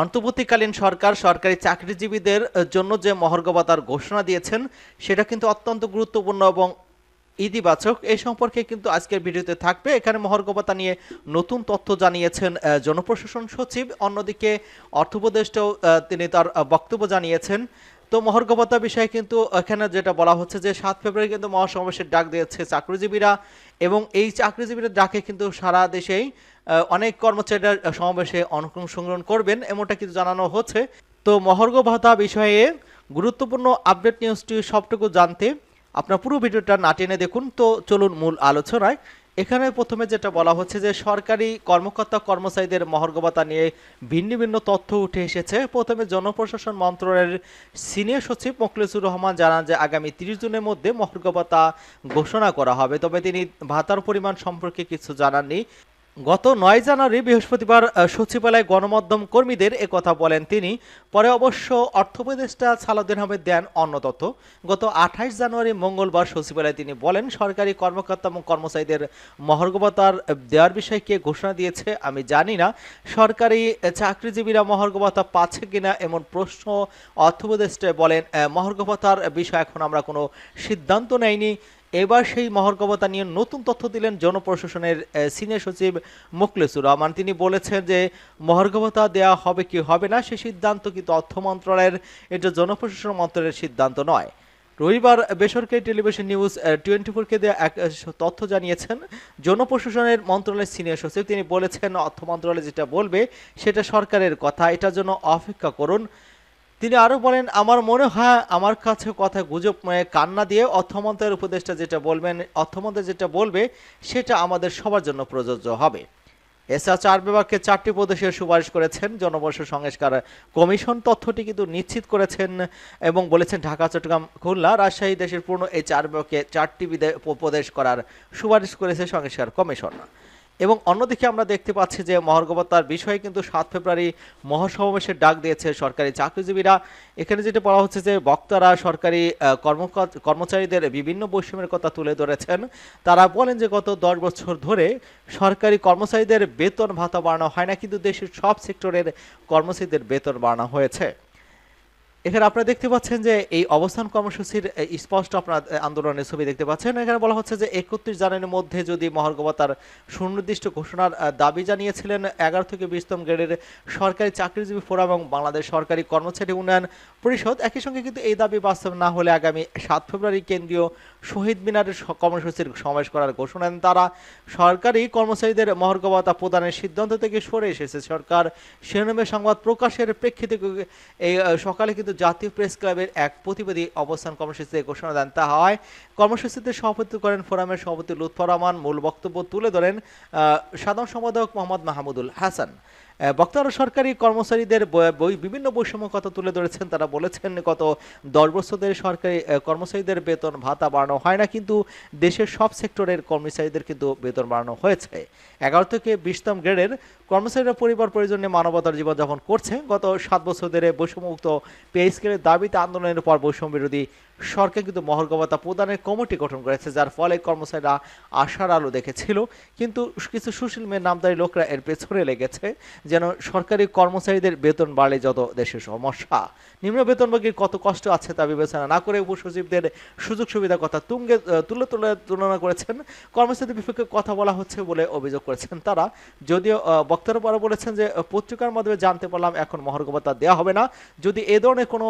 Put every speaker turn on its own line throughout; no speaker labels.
অন্তর্বর্তীকালীন সরকার সরকারি চাকরিজীবীদের জন্য যে মহর্গবাতার ঘোষণা দিয়েছেন, সেটা কিন্তু অত্যন্ত গুরুত্বপূর্ণ এবং ইতিবাচক। এই সম্পর্কে কিন্তু আজকের ভিডিওতে থাকবে। এখানে মহর্গবাতা নিয়ে নতুন তথ্য জানিয়েছেন জনপ্রশাসন সচিব। অন্যদিকে অর্থ উপদেষ্টাও তিনি তার বক্তব্য জানিয়েছেন। তো মহর্গবতা বিষয়ে কিন্তু এখানে যেটা বলা হচ্ছে যে সাত ফেব্রুয়ারি কিন্তু মহাসমাবেশের ডাক দিয়েছে চাকরিজীবীরা এবং এই চাকরিজীবীরা ডাকে কিন্তু সারা দেশেই অনেক কর্মচারীরা সমাবেশে অংশগ্রহণ করবেন এমনটা কিন্তু জানানো হচ্ছে। তো মহর্গ ভাতা বিষয়ে গুরুত্বপূর্ণ আপডেট নিউজটি সবটুকু জানতে আপনার পুরো ভিডিওটা না টেনে দেখুন। তো চলুন মূল আলোচনায়। এখানে প্রথমে যেটা বলা হচ্ছে যে সরকারি কর্মকর্তা কর্মচারীদের মহর্গবতা নিয়ে ভিন্ন ভিন্ন তথ্য উঠে এসেছে। প্রথমে জনপ্রশাসন মন্ত্রণালয়ের সিনিয়র সচিব মোখলেসুর রহমান জানান যে আগামী তিরিশ জুনের মধ্যে মহর্গবতা ঘোষণা করা হবে। তবে তিনি ভাতার পরিমাণ সম্পর্কে কিছু জানাননি। গত নয় জানুয়ারি বৃহস্পতিবার সচিবালয় গণমাধ্যম কর্মীদের কথা বলেন তিনি। পরে অবশ্য অর্থ উপদেষ্টা সালাউদ্দিন আহমেদ দেন অন্য তথ্য। গত আঠাশ জানুয়ারি মঙ্গলবার সচিবালয়ে তিনি বলেন, সরকারি কর্মকর্তা এবং কর্মচারীদের মহর্গবতার দেওয়ার বিষয়ে কে ঘোষণা দিয়েছে আমি জানি না। সরকারি চাকরিজীবীরা মহর্গবতা পাচ্ছে কিনা এমন প্রশ্ন অর্থ বলেন মহর্গবতার বিষয়ে এখন আমরা কোনো সিদ্ধান্ত নেইনি। এবার সেই মহর্গবতা নিয়ে নতুন তথ্য দিলেন জনপ্রশাসনের সিনিয়র সচিব মুখলেসুর রহমান। তিনি বলেছেন যে মহর্গবতা দেওয়া হবে কি হবে না সে সিদ্ধান্ত কিন্তু অর্থ মন্ত্রণালয়ের, এটা জনপ্রশাসন মন্ত্রণালয়ের সিদ্ধান্ত নয়। রবিবার বেসরকারি টেলিভিশন নিউজ টোয়েন্টি ফোরকে দেওয়া এক তথ্য জানিয়েছেন জনপ্রশাসনের মন্ত্রণালয়ের সিনিয়র সচিব। তিনি বলেছেন অর্থ মন্ত্রণালয় যেটা বলবে সেটা সরকারের কথা, এটার জন্য অপেক্ষা করুন। তিনি আরও বলেন, আমার মনে হয় আমার কাছে কথা গুজব মানে কান্না দিয়ে অর্থমন্ত্রের উপদেষ্টা যেটা বলবেন, অর্থমন্ত্রী যেটা বলবে, সেটা আমাদের সবার জন্য প্রযোজ্য হবে। এছাড়া চার বিভাগকে চারটি প্রদেশের সুপারিশ করেছেন। জনবর্ষ সংস্কার কমিশন তথ্যটি কিন্তু নিশ্চিত করেছেন এবং বলেছেন, ঢাকা, চট্টগ্রাম, খুলনা, রাজশাহী দেশের পূর্ণ এই চার বিভাগকে চারটি প্রদেশ করার সুপারিশ করেছে সংস্কার কমিশন। এবং অন্যদিকে আমরা দেখতে পাচ্ছি যে মহর্গবতার বিষয়ে কিন্তু সাত ফেব্রুয়ারি মহাসমাবেশের ডাক দিয়েছে সরকারি চাকরিজীবীরা। এখানে যেটা বলা হচ্ছে যে বক্তারা সরকারি কর্মচারীদের বিভিন্ন বৈষম্যের কথা তুলে ধরেছেন। তারা বলেন যে গত দশ বছর ধরে সরকারি কর্মচারীদের বেতন ভাতা বাড়ানো হয় না, কিন্তু দেশের সব সেক্টরের কর্মচারীদের বেতন বাড়ানো হয়েছে। এখানে আপনারা দেখতে পাচ্ছেন যে এই অবস্থান কর্মসূচির স্পষ্ট আপনার আন্দোলনের ছবি দেখতে পাচ্ছেন। এখানে বলা হচ্ছে যে একত্রিশ জানুয়ারির মধ্যে যদি মহর্গবতার সুনির্দিষ্ট ঘোষণার দাবি জানিয়েছিলেন এগারো থেকে বিশতম গ্রেডের সরকারি চাকরিজীবী ফোরাম এবং বাংলাদেশ সরকারি কর্মচারী উন্নয়ন পরিষদ। একই সঙ্গে কিন্তু এই দাবি বাস্তব না হলে আগামী সাত ফেব্রুয়ারি কেন্দ্রীয় শহীদ মিনারের কর্মসূচির সমাবেশ করার ঘোষণা দেন তারা। সরকারি কর্মচারীদের মহর্গবতা প্রদানের সিদ্ধান্ত থেকে সরে এসেছে সরকার। শিরোনামে সংবাদ প্রকাশের প্রেক্ষিতে এই সকালে কিন্তু জাতীয় প্রেস ক্লাবের এক প্রতিবেদী অবস্থান কর্মসূচিতে ঘোষণা দেন। তা হয়, কর্মসূচিতে সভাপতিত্ব করেন ফোরামের সভাপতি লুৎফর রহমান। মূল বক্তব্য তুলে ধরেন সাধারণ সম্পাদক মোহাম্মদ মাহমুদুল হাসান। বক্তারা সরকারি কর্মচারীদের বিভিন্ন বৈষম্য কথা তুলে ধরেছেন। তারা বলেছেন, গত দশ বছর সরকারি কর্মচারীদের বেতন ভাতা বাড়ানো হয় না, কিন্তু দেশের সব সেক্টরের কর্মচারীদের কিন্তু বেতন বাড়ানো হয়েছে। এগারো থেকে বিশতম গ্রেডের কর্মচারীরা পরিবার প্রয়োজনে মানবতার জীবনযাপন করছে। গত সাত বছর ধরে বৈষম্যমুক্ত পে স্কেলের দাবিতে আন্দোলনের পর বৈষম্য বিরোধী সরকার কিন্তু মহর্গবতা প্রদানের কমিটি গঠন করেছে, যার ফলে কর্মচারীরা আশার আলো দেখেছিল। কিন্তু কিছু সুশীল মেয়ের নামদারি লোকরা এর পেছনে লেগেছে, যেন সরকারি কর্মচারীদের বেতন বাড়লে যত দেশের সমস্যা। নিম্ন বেতনভোগীর কত কষ্ট আছে তা বিবেচনা না করে উপসচিবদের সুযোগ সুবিধার কথা তুঙ্গে তুলে তুলে তুলনা করেছেন। কর্মচারীদের বিপক্ষে কথা বলা হচ্ছে বলে অভিযোগ করেছেন তারা। যদিও বক্তারা পরে বলেছেন যে, পত্রিকার মাধ্যমে জানতে পারলাম এখন মহর্গবতা দেওয়া হবে না। যদি এ ধরনের কোনো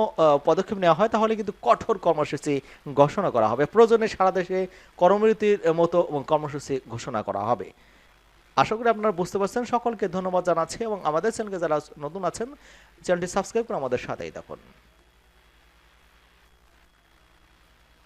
পদক্ষেপ নেওয়া হয় তাহলে কিন্তু কঠোর কর্মসূচি ঘোষণা করা হবে। প্রয়োজনে সারা দেশে কর্মবিরতির মতো কর্মসূচি ঘোষণা করা হবে। আশা করি আপনারা বুঝতে পারছেন। সকলকে ধন্যবাদ জানাচ্ছি এবং আমাদের চ্যানেলকে যারা নতুন আছেন, চ্যানেলটি সাবস্ক্রাইব করে আমাদের সাথেই থাকুন।